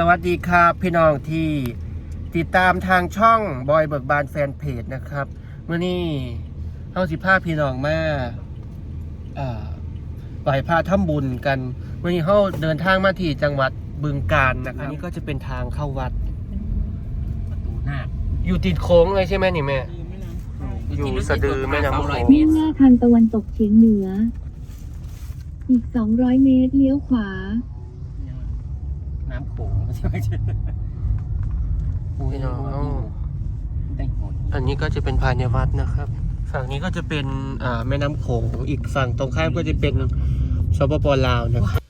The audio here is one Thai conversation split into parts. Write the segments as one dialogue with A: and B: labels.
A: สวัสดีครับพี่น้องที่ติดตามทางช่องบอยเบิกบานแฟนเพจนะครับเมื่อนี้เฮาสิพาพี่น้องมาอ่าไหวพาทำบุญกันเมื่อนี้เฮาเดินทางมาที่จังหวัดบึงกาฬนะครับอันนี้ก็จะเป็นทางเข้าวัด
B: ประตูหน้า
A: อยู่ติดโค้งเลยใช่ไหมนี่แม่อยู่สะดือแม่น้ำโขง
C: มุ่งหน้าทางตะวันตกเฉียงเหนือ อีก 200 เมตรเลี้ยวขวา
B: น้ำโขงใช่ไหมใช่
A: พี่น้องเฮา
B: ได้หมด
A: อันนี้ก็จะเป็นภายในวัดนะครับ ฝั่งนี้ก็จะเป็นอ่าแม่น้ำโขงอีกฝั่งตรงข้ามก็จะเป็นสปปลาวนะครับ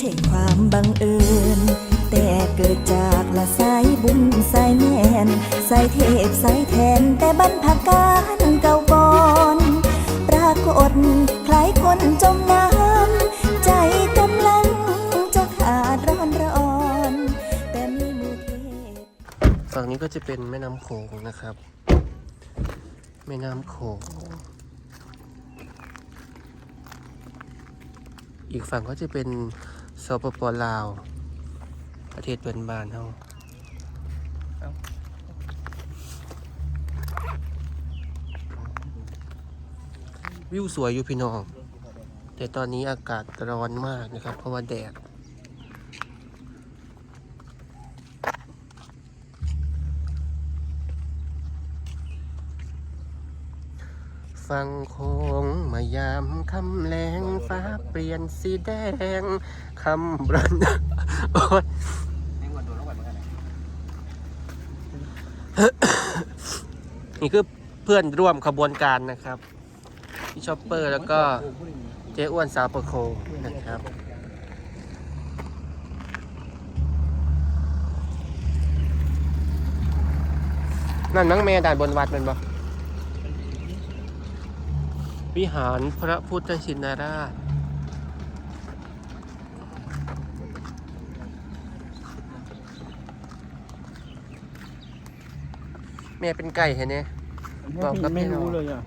D: ใช่ความบังเอิญ แต่เกิดจากละสายบุญสายแมนสายเทพสายแทนแต่บรรพการเก่าก่อน ปรากฏคล้ายคนจมน้ำใจกำลังจะขาดร้อนร้อน แต่มีมือเทพ
A: ฝั่งนี้ก็จะเป็นแม่น้ำโขงนะครับ แม่น้ำโขงอีกฝั่งก็จะเป็น สปปลาว ประเทศเพื่อนบ้านเฮาวิวสวยอยู่พี่น้อง แต่ตอนนี้อากาศร้อนมากนะครับ เพราะว่าแดด ฟังโคงมายามคำแรงฟ้าเปลี่ยนสีแดงคำบรนโอ๊ย
B: นี่
A: คือเพื่อนร่วมขบวนการนะครับพี่ชอปเปอร์แล้วก็เจ๊อ้วนสาวประโคนะครับนั่นนังเมด่านบนวัดเป็นปะ วิหารพระพุทธชินราช แม่เป็นไก่เห็นไหม บอกกับพี่
E: ไม่
A: น้อง
E: รู้เลยอะ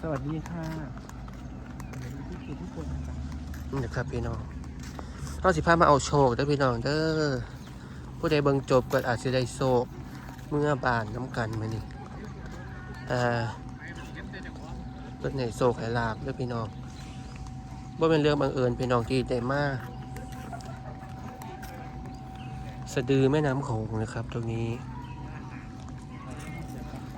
E: สวัสดีค่ะทุกคนนะครับ
A: นี่นะครับพี่น้องเอาสิพามาเอาโชคเด้อพี่น้องเด้อผู้ใดเบิ่งจบก็อาจจะได้โชคเมื่อบานน้ำกันมานี่อ่า เพิ่นให้โชคให้ลาบเด้อพี่น้องบ่เป็นเรื่องบังเอิญพี่น้องที่ได้มาสะดือแม่น้ำโขงนะครับ ตรงนี้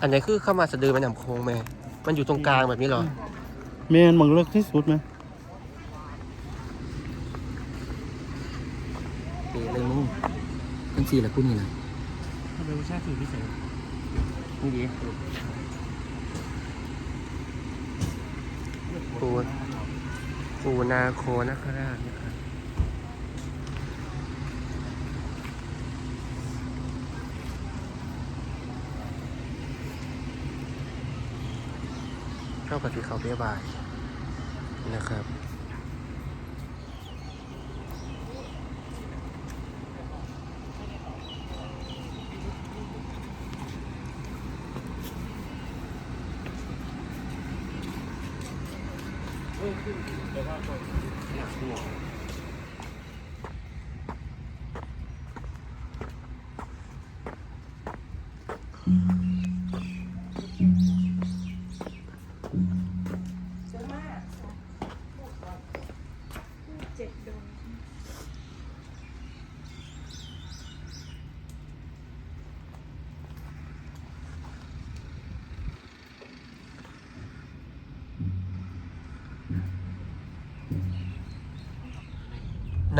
A: อันไหนคือเข้ามาสะดือแม่น้ำโขงแม่มันอยู่ตรงกลางแบบนี้เหรอ
E: แมนมังเลิกที่สุดไหม
B: เปเลยมึงทั้งสี่ละกูนี่นะ
E: ทำไมวิชาถือพิเศษ
B: นี่ดี
A: ปูปูนาโคนาคราชนะครับเข้ากับที่เขาเบี้ยบายนะครับ 对吧？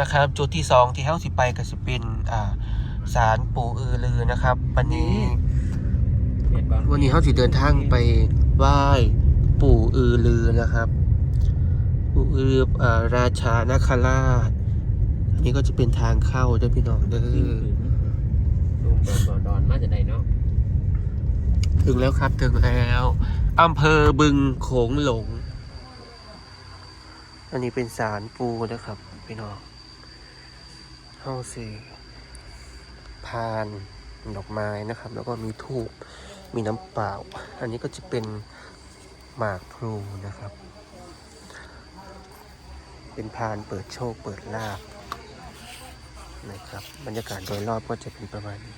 A: นะครับ จุดที่สองที่เฮาสิไปก็สิเป็นอ่าศาลปู่อือลือนะครับวันนี้
B: เห็นปะ
A: วันนี้เขาสิเดินทางไปไหว้ปู่อือลือนะครับ ปู่อือลืออ่าราชานาคราชอันนี้ก็จะเป็นทางเข้าด้วยพี่น้องเด้อ
B: ลุงดอนดอนมาจะได้เนาะ
A: ถึงแล้วครับถึงแล้วอำเภอบึงโขงหลง อันนี้เป็นศาลปูนะครับพี่น้อง เข้าสิพานดอกไม้นะครับ แล้วก็มีทูบมีน้ำเปล่า อันนี้ก็จะเป็นหมากพลูนะครับ เป็นพานเปิดโชคเปิดลาบนะครับ บรรยากาศโดยรอบก็จะเป็นประมาณนี้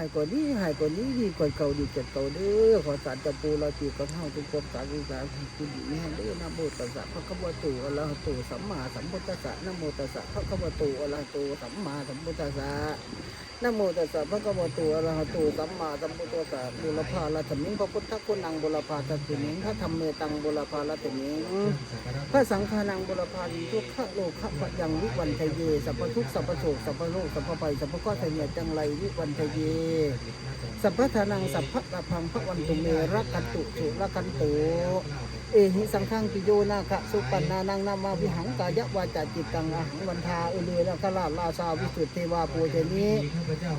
A: า
E: ยกว่านี้หายกว่านี้ดีกว่าเก่าดีเจ็ดเก่าเด้อขอสารจับปูเราจีบกับเฮาทุกคนสาธุสาธุคุณดีแห่เด้อนะโมตัสสะพระคัมภีร์อระหะโตสัมมาสัมพุทธัสสะนะโมตัสสะพระคัมภีร์อระหะโตสัมมาสัมพุทธัสสะนะโมตัสสะพระคัมภีร์อระหะโตสัมมาสัมพุทธัสสะบุรพาลาธมิงพระพุทธคุณังบุรพาทัติมิงพระธรรมเมตังบุรพาลาธมิงพระสังฆานังบุรพาริทุกขโลกขะยังวิวันทะเยสัพพทุกสัพพโศกสัพพโลกสัพพภัยสัพพข้อไทยเนียจังไรวิวันทะเยสัพพทานังสัพพะละพังพระวันตุเมรักันตุสุรักันตุเอหิสังฆังปิโยนาคะสุปันนานังนามาวิหังกายวาจาจิตตังอหังวันทาอุเลละกะลาลาซาวิสุทธิเทวาโพเจนี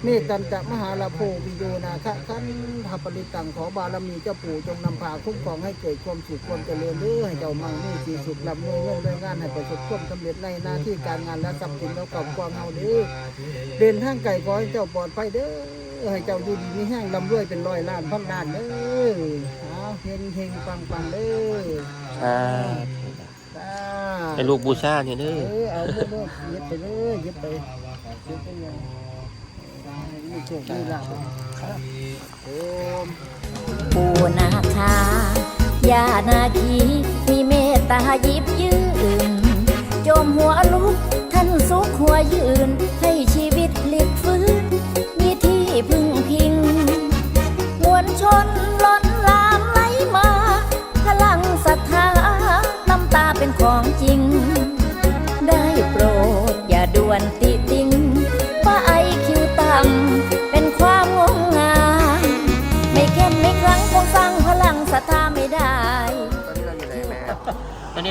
E: เมตตันจะมหาลาโพปิโยนาคะขันทปริตังขอบารมีเจ้าปู่จงนำพาคุ้มครองให้เกิดความสุขความเจริญเด้อให้เจ้ามังมีสีสุขลำรวยเงินรวยงานให้ประสบความสำเร็จในหน้าที่การงานและทรัพย์สินแล้วกับความเฮาเด้อเดินทางไกลขอให้เจ้าปลอดภัยเด้อ ให้เจ้าอยู่ดีมีแห้งลำรวยเป็นร้อยล้านพันล้านเด้อเอาเฮงเฮงปังปังเด้อ
A: อ่า
E: จ้า
A: เป็นลูกบูชาเนี่ยเด้
E: เอ
A: อ
E: อเอาเด้อเด้อเย็บไปเลยเย็บไปเย็บไปยังมีโชคมีลาภครับโอม
F: ปูนาคายานาคีมีเมตตาหยิบยืนโจมหัวลุกท่านสุขหัวยืนให้ชีวิตพลิกฟื้นมีที่ พึ่งพิง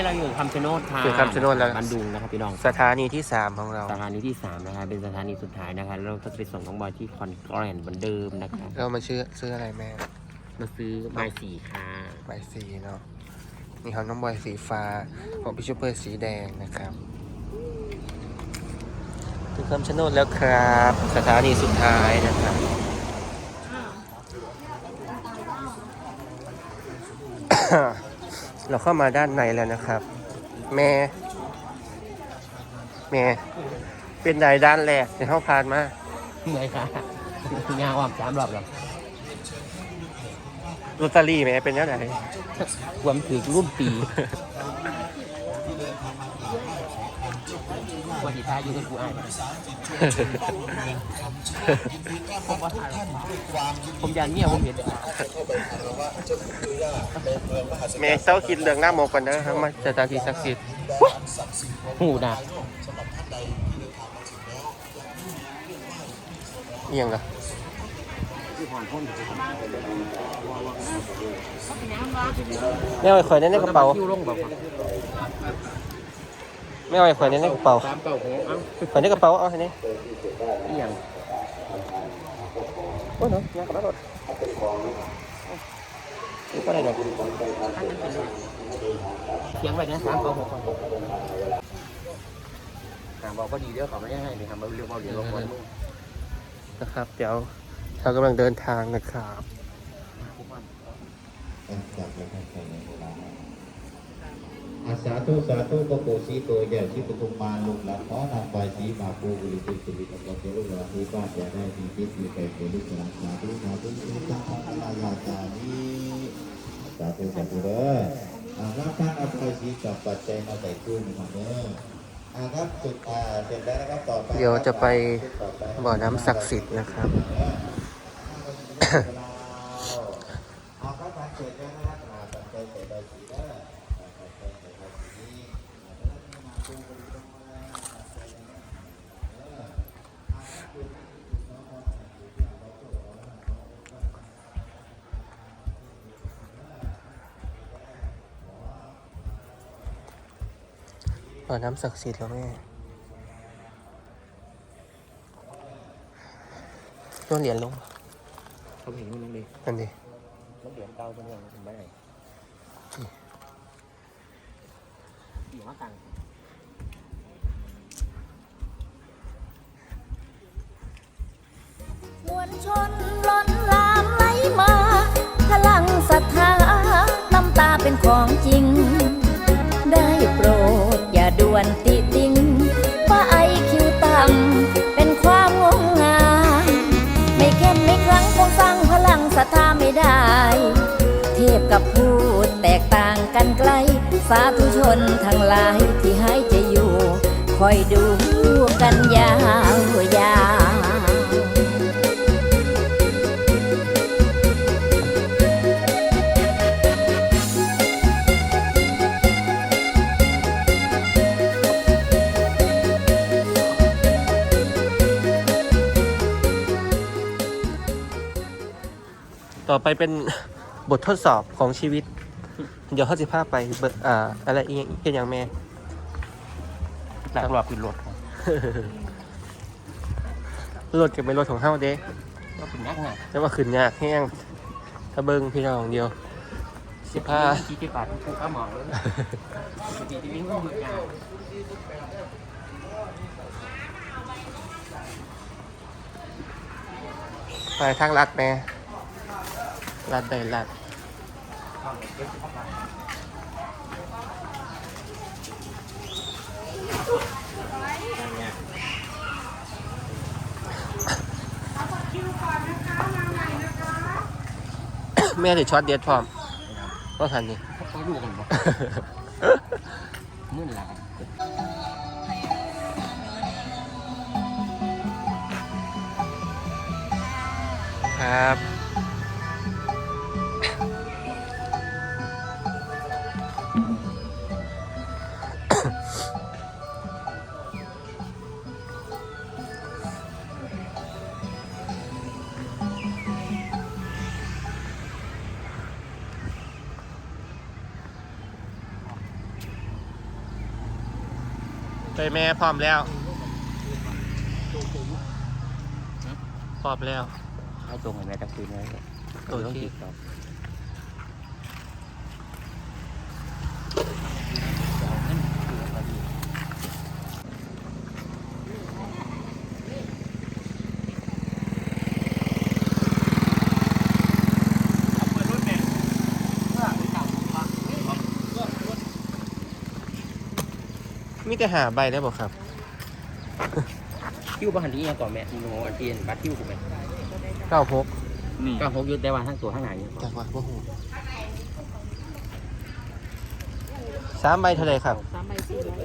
B: เราอยู่คำชะโนดค่ะ
A: คือคำชะโนดแล้ว
B: บันดุงนะครับพี่น้อง
A: สถานีที่ 3 ของเรา
B: สถานีที่3นะคะเป็นสถานีสุดท้ายนะคะแล้วเราก็จะไปส่งน้องบอยที่คอนแกรนเหมือนเดิมนะคะ
A: เรามาชื่อซื้ออะไรแม่
B: มาซื้อไม้สีค่ะ
A: ใบสีเนาะนี่ของน้องบอยสีฟ้าของพี่ชูเปอร์สีแดงนะครับถึงคำชะโนดแล้วครับ สถานีสุดท้ายนะครับ เราเข้ามาด้านในแล้วนะครับ แม่ แม่ เป็นใดด้านแรกในห้องพานมา
B: เหนื่อยค่ะยาวอะสามรอบแล้ว
A: ลอตเตอรี่แม่เป็นยังไง
B: ความถือรุ่นปี วันที่ท้ายอยู่กับกูอ่านผมว่าผมยันเนี่ยผมเห็น
A: แม่เจ้าคิดเรื่องหน้าโมกกันนะครับมาสถานที่ศักดิ์สิทธิ์
B: หูนะ
A: เอียงกะแม่เอาไอ้ข่อยในในกระเป๋า
B: คิวลงแบบ
A: แม่เอาไอ้ข่อยในในกระเป๋า
B: สามเก้าหกเอ้า
A: ข่อยในกระเป๋าเอาให้นี่
B: อีหยัง
A: โอ้ยเนาะแม่กระเป๋ารถก็ได้ดอก
B: เสียงไว้นะสามเก้าหกถามบอกก็ดีเด้อเขาไม่ได้ให้เลยทำมาเรื่องเอาเดี๋ยวเราคน
A: นะครับ เดี๋ยวเรากำลังเดินทางนะครับ
G: อาสาธุสาธุพระโกสีโกใหญ่ที่ปทุมมาลุกหลับขอนำไปสีมาปูบริสุทธิ์สิริกับเจ้าลูกหลานที่บ้านอย่าได้มีคิดมีไปเป็นลูกหลานสาธุสาธุสุขสันต์ลายาจานีสาธุสาธุเด้ออารับท่านเอาไปสีกับปัจจัยมาใส่ตู้งเด้ออาครับสุดอ่าเสร็จแล้วนะครับต่อไป
A: เดี๋ยวจะไปบ่อน้ำศักดิ์สิทธิ์นะครับเปิ ดน้ำศักดิ์สิทธิ์แล้วแม่โยนเหรียญลง
B: เขาเห็นนู่นเลย
A: นั่นดิ
B: มันเหรียญเก่าจังเลยผมไม่ได้อยู่มาตัง
F: ม สาธุชนทั้งหลายที่ให้จะอยู่ คอยดูกันยาวยาว
A: ต่อไปเป็นบททดสอบของชีวิต เดี๋ยวเขาจะพาไปเบิกอ่าอะไรอีกอย่างเป็นอย่างแม่
B: หลักรอบขึ้นรถ
A: รถกับเป็นรถของเฮาเด้
B: ก็ขึ้นนักไง
A: แต่ว่าขึ้นยากแห้งถ้าเบิ้งพี่น้องเดียวสิพา
B: กี่ที่บาทกูก็หมองเลยกี่ที่วิ่งก็มือยาว
A: ไปทางลัดแม่ลัดใดลัด แม่ได้ช็อตเด็ดพร้อมก็ทันนี่
B: ต้องดูกันบ่มื่นหลาย
A: ครับ ไปแม่พร้อมแล้ว พร้อมแล้ว
B: ให้ตรงเหมือนแม่ตะคืนเลย
A: โอ
B: ต้อง
A: เค
B: ติดต่อ
A: มีแต่หาใบได้บอกครับ
B: คิวบ้านที่ยังต่อแม่ที่โง่อันเทียนบัตรคิวกูไหม
A: เก้าหก
B: ก็พกยุดได้ว่าทั้งตัวทั้งไหน
A: จากวัดว่าหูสามใบเท่าไหรครับสามใบสี่ร้อย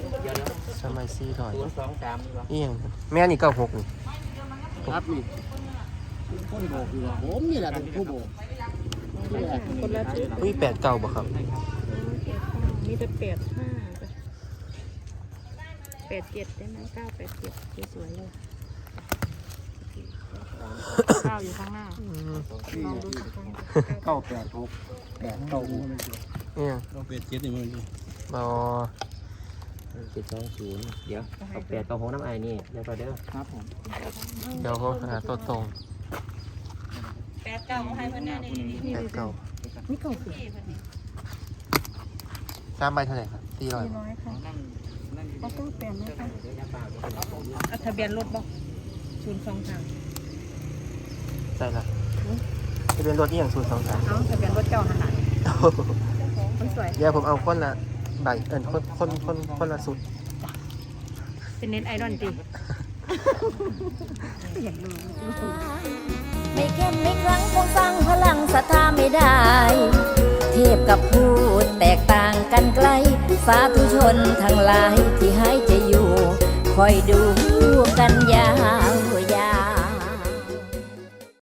A: สามใบสี่ร้อย
B: ศูนย์สองสามนี่วะ
A: นี่ยังแม่นี่เก้าหกนี่
E: ครับนี่คนโบกอยู่ว่าผมนี่แหละเป็นผู้โบกนี่แหละ
H: คนละชุด
A: อุ้ยแปดเก้าบ่ครับ
H: มีแต่แปดห้าแปดเจ็ดได้ไหมเก้าแปดเจ็ดสวยๆเลยเก้าอยู่ข้างหน้าลองดูสักครั้ง
E: เก้าแปดหกแปดเก้าหก
A: นี่ยัง
E: เราเป็ดเจ็ดนี่มัน
A: บอ
B: เจ็ดสองศูนย์เดี๋ยวเอาแปดต่อหกน้ำไอ้นี่เดี๋ยวก็เด้อ
E: ครับผม
A: เดี๋ยวเขาหาตัวตรง
H: แปดเก้าให้เพื่อนนี่นี่
A: แปดเก้า
H: นี่เก้าสิบ
A: สามใบเท่าไหร่ครับสี่ร้อย
H: น้อยค่ะ
E: นั่งนั่ง
H: เอาตู้เปลี่ยนไหมคะ
B: เดี๋ยวจะเปล่า
H: เอาทะเบียนรถบอกศูนย์สองสาม
A: ใช่ละจะเป็นรถนี่อย่างศูนย์สองสาม
H: เอาทะเบียนรถเจ้าหันหลังคนสวย
A: เดี๋ยวผมเอาคนละใบเอินคนคนคนคนละสุด
H: เป็นเน็ตไอรอนตี
F: ไม่เข้มไม่ครั้งคงสร้างพลังศรัทธาไม่ได้ เทียบกับพูดแตกต่างกันไกล สาธุชนทั้งหลายที่ให้จะอยู่ คอยดูกันยา